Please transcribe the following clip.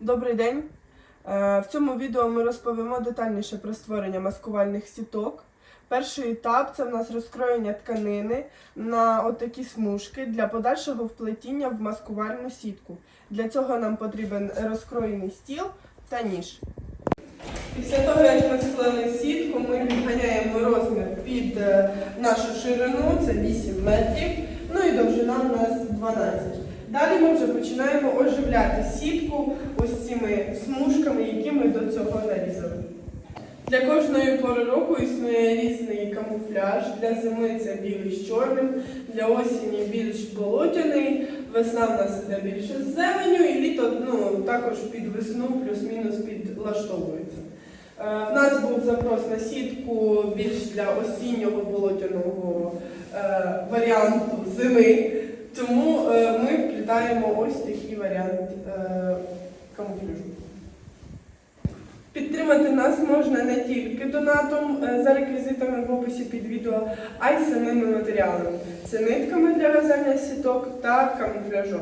Добрий день. Е, В цьому відео ми розповімо детальніше про створення маскувальних сіток. Перший етап це в нас розкроєння тканини на отакі смужки для подальшого вплетіння в маскувальну сітку. Для цього нам потрібен розкроєний стіл та ніж. Після того, як ми склали сітку, ми підганяємо розмір під е, нашу ширину, це 8 метрів, ну і довжина у нас 12. Далі ми вже починаємо оживляти сітку ось цими смужками, які ми до цього нарізали. Для кожної пори року існує різний камуфляж. Для зими це білий з чорним, для осені більш болотяний, весна в нас іде більше з зеленю, і літо ну, також під весну плюс-мінус підлаштовується. Е, В нас був запрос на сітку більш для осіннього болотяного е, варіанту зими, ми ось такий варіант е, камуфляжу. Підтримати нас можна не тільки донатом е, за реквізитами в описі під відео, а й самими матеріалами. Це нитками для в'язання сіток та камуфляжом.